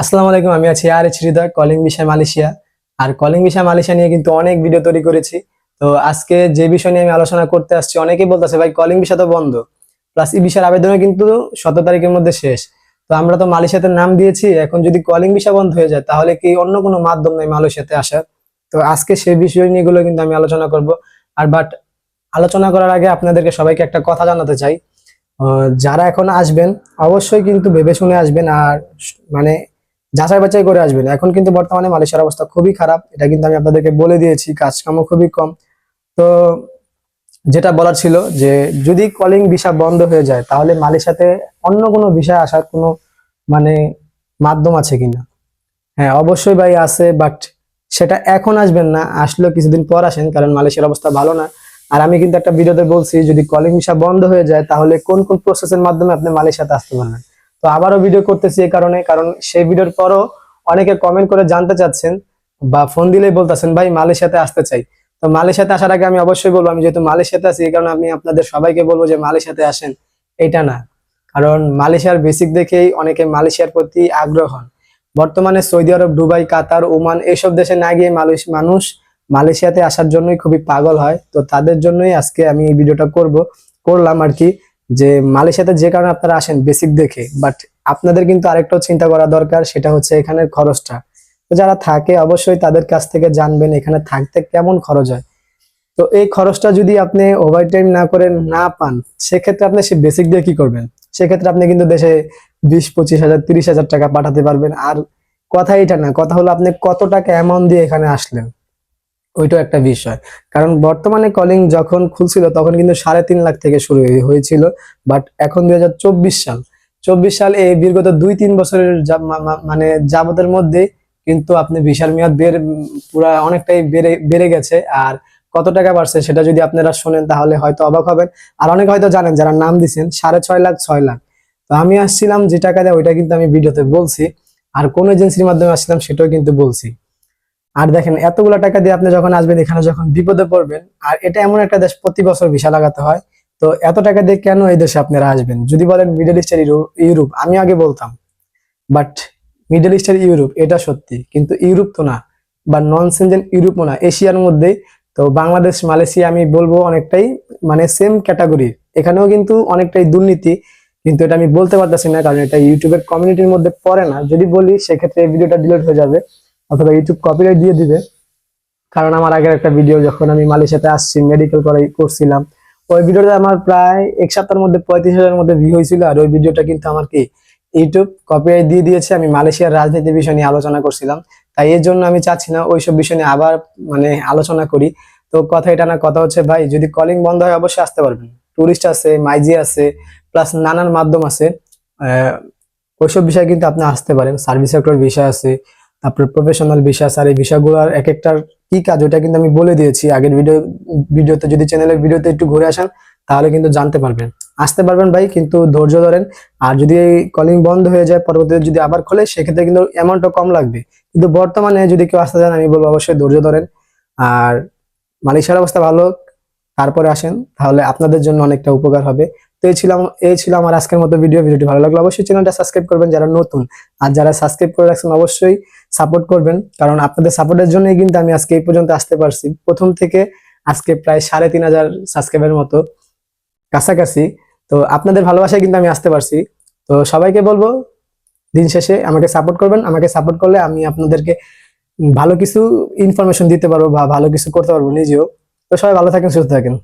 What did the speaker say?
আসসালামু আলাইকুম, আমি আছি আর এইচ কলিং বিষয় মালয়েশিয়া। আর কলিং বিষয় মালয়েশিয়া নিয়ে কিন্তু অনেক ভিডিও তৈরি করেছি। তো আজকে যে বিষয় নিয়ে আমি আলোচনা করতে আসছি, অনেকেই বলতেছে, ভাই কলিং বিষয় তো বন্ধ। প্লাস এই বিষয়ের আবেদনও কিন্তু সতেরো তারিখের মধ্যে শেষ। তো আমরা তো মালয়েশিয়াতে নাম দিয়েছি, এখন যদি কলিং বিষয় বন্ধ হয়ে যায়, তাহলে কি অন্য কোনো মাধ্যম নেই মালয়েশিয়াতে আসার? তো আজকে সেই বিষয় নিয়ে গুলো কিন্তু আমি আলোচনা করব। আর বাট আলোচনা করার আগে আপনাদেরকে সবাইকে একটা কথা জানাতে চাই। যারা এখন আসবেন, অবশ্যই কিন্তু ভেবে শুনে আসবেন। আর মানে যাচাই বাছাই করে আসবেন। এখন কিন্তু বর্তমানে মালয়েশিয়ার অবস্থা খুবই খারাপ। এটা কিন্তু আমি আপনাদেরকে বলে দিয়েছি, কাজকামও খুবই কম। তো যেটা বলার ছিল যে, যদি কলিং ভিসা বন্ধ হয়ে যায়, তাহলে মালয়েশিয়াতে অন্য কোনো ভিসা আসার কোনো মানে মাধ্যম আছে কিনা? হ্যাঁ অবশ্যই ভাই আছে বাট সেটা এখন আসবেন না, আসলেও কিছুদিন পর আসেন, কারণ মালয়েশিয়ার অবস্থা ভালো না। আর আমি কিন্তু একটা ভিডিওতে বলছি, যদি কলিং ভিসা বন্ধ হয়ে যায়, তাহলে কোন কোন প্রসেসের মাধ্যমে আপনি মালয়েশিয়াতে আসতে পারবেন? তো আবারও ভিডিও করতেছি এই কারণে, কারণ সেই ভিডিওর পরও অনেকে কমেন্ট করে জানতে চাচ্ছেন বা ফোন দিলেই বলতেছেন, ভাই, মালয়েশিয়াতে আসতে চাই। তো মালয়েশিয়াতে আসার আগে আমি অবশ্যই বলব, আমি যেহেতু মালয়েশিয়াতে আছি, এই কারণে আমি আপনাদের সবাইকে বলব যে মালয়েশিয়াতে আসেন। এটা না। কারণ মালয়েশিয়ার বেসিক দেখেই অনেকে মালয়েশিয়ার প্রতি আগ্রহ। হন বর্তমানে Saudi Arab, Dubai, Qatar, Oman এইসব দেশে না গিয়ে মালয়েশ, মানুষ মালয়েশিয়াতে আসার জন্যই খুবই পাগল হয়। তো তাদের জন্যই আজকে আমি এই ভিডিওটা করব, করলাম আর কি। যে মালয়েশিয়াতে যে কারণে আপনারা আসেন বেসিক দেখে বাট আপনাদের কিন্তু আরেকটাও চিন্তা করা দরকার, সেটা হচ্ছে এখানের খরচটা। তো যারা থাকে, অবশ্যই তাদের কাছ থেকে জানবেন এখানে থাকতে কেমন খরচ হয়। তো এই খরচটা যদি আপনি ওভার টাইম না করে না পান, সেক্ষেত্রে আপনি সে বেসিক দিয়ে কি করবেন? সেক্ষেত্রে আপনি কিন্তু দেশে বিশ, পঁচিশ হাজার, তিরিশ হাজার টাকা পাঠাতে পারবেন। আর কথা এটা না, কথা হলো আপনি কত টাকা অ্যামাউন্ট দিয়ে এখানে আসলেন। ওইটাও একটা বিষয়। কারণ বর্তমানে কলিং যখন খুলছিল তখন কিন্তু সাড়ে তিন লাখ থেকে শুরু হয়েছিল বাট এখন দুই হাজার চব্বিশ সাল। চব্বিশ সাল এই বিগত দুই তিন বছরের মানে যাবতের মধ্যে কিন্তু আপনি বিশাল মেয়াদ বেড়ে পুরা অনেকটাই বেড়ে বেড়ে গেছে। আর কত টাকা বাড়ছে সেটা যদি আপনারা শোনেন তাহলে হয়তো অবাক হবেন। আর অনেক হয়তো জানেন যারা নাম দিছেন, সাড়ে ছয় লাখ ছয় লাখ। তো আমি আসছিলাম যে টাকা দেয় ওইটা কিন্তু আমি ভিডিওতে বলছি। আর কোন এজেন্সির মাধ্যমে আসছিলাম সেটাও কিন্তু বলছি। আর দেখেন, এতগুলো টাকা দিয়ে আপনি যখন আসবেন, এখানে যখন বিপদে পড়বেন, আর এটা এমন একটা দেশ, প্রতি বছর ভিসা লাগাতে হয়, তো এত টাকা দিয়ে কেন এই দেশে আপনারা আসবেন? যদি বলেন মিডল ইস্টের ইউরোপ আমি আগে বলতাম বাট মিডল ইস্টের ইউরোপ এটা সত্যি, কিন্তু ইউরোপ তো না, বা নন সেনজেন ইউরোপও না এশিয়ার মধ্যে, তো বাংলাদেশ মালয়েশিয়া আমি বলব অনেকটাই মানে সেম ক্যাটাগরির এখানেও কিন্তু অনেকটাই দুর্নীতি, কিন্তু এটা আমি বলতে পারতেছি না, কারণ এটা ইউটিউবের কমিউনিটির মধ্যে পড়ে না, যদি বলি, সেক্ষেত্রে এই ভিডিওটা ডিলিট হয়ে যাবে। অথবা ইউটিউব কপিরাইট দিয়ে দিবে। কারণ আমার আগের একটা ভিডিও যখন আমি মালয়েশিয়াতে আসছি মেডিকেল করাই করছিলাম, ওই ভিডিওটা আমার প্রায় এক সপ্তাহের মধ্যে, পঁয়ত্রিশ হাজারের মধ্যে ভিউ হয়েছিল। আর ওই ভিডিওটা কিন্তু আমার কি ইউটিউব কপিরাইট দিয়ে দিয়েছে। আমি মালয়েশিয়ার রাজনীতির বিষয় নিয়ে আলোচনা করছিলাম। তাই এর জন্য আমি চাচ্ছি না ওইসব বিষয় নিয়ে আবার মানে আলোচনা করি। তো কথা এটা না, কথা হচ্ছে, ভাই, যদি কলিং বন্ধ হয়, অবশ্যই আসতে পারবেন। টুরিস্ট আছে মাইজি আছে প্লাস নানান মাধ্যম আছে। ওইসব বিষয়ে কিন্তু আপনি আসতে পারেন। সার্ভিস সেক্টর বিষয় আছে তারপরে প্রফেশনাল আছে, আর এই বিষয়গুলোর এক একটার কি কাজ ওটা কিন্তু আমি বলে দিয়েছি। আগের ভিডিও ভিডিওতে যদি চ্যানেলের ভিডিওতে একটু ঘুরে আসেন, তাহলে কিন্তু জানতে পারবেন। আসতে পারবেন ভাই, কিন্তু ধৈর্য ধরেন। আর যদি কলিং বন্ধ হয়ে যায়, পরবর্তীতে যদি আবার খোলে, সেক্ষেত্রে কিন্তু অ্যামাউন্টটা কম লাগবে। কিন্তু বর্তমানে যদি কেউ আসতে চান, আমি বলব অবশ্যই ধৈর্য ধরেন। আর মালয়েশিয়ার অবস্থা ভালো, তারপরে আসেন, তাহলে আপনাদের জন্য অনেকটা উপকার হবে। তো এই ছিলাম এই ছিল আমার আজকের মতো ভিডিও ভিডিওটি ভালো লাগল অবশ্যই চ্যানেলটা সাবস্ক্রাইব করবেন যারা নতুন। আর যারা সাবস্ক্রাইব করে রাখছেন অবশ্যই সাপোর্ট করবেন। কারণ আপনাদের সাপোর্টের জন্যই কিন্তু আমি আজকে এই পর্যন্ত আসতে পারছি। প্রথম থেকে আজকে প্রায় সাড়ে তিন হাজার সাবস্ক্রাইবের মতো কাছাকাছি। তো আপনাদের ভালোবাসায় কিন্তু আমি আসতে পারছি। তো সবাইকে বলব, দিন শেষে আমাকে সাপোর্ট করবেন। আমাকে সাপোর্ট করলে আমি আপনাদেরকে ভালো কিছু ইনফরমেশন দিতে পারব বা ভালো কিছু করতে পারব নিজেও। তো সবাই ভালো থাকেন, সুস্থ থাকেন।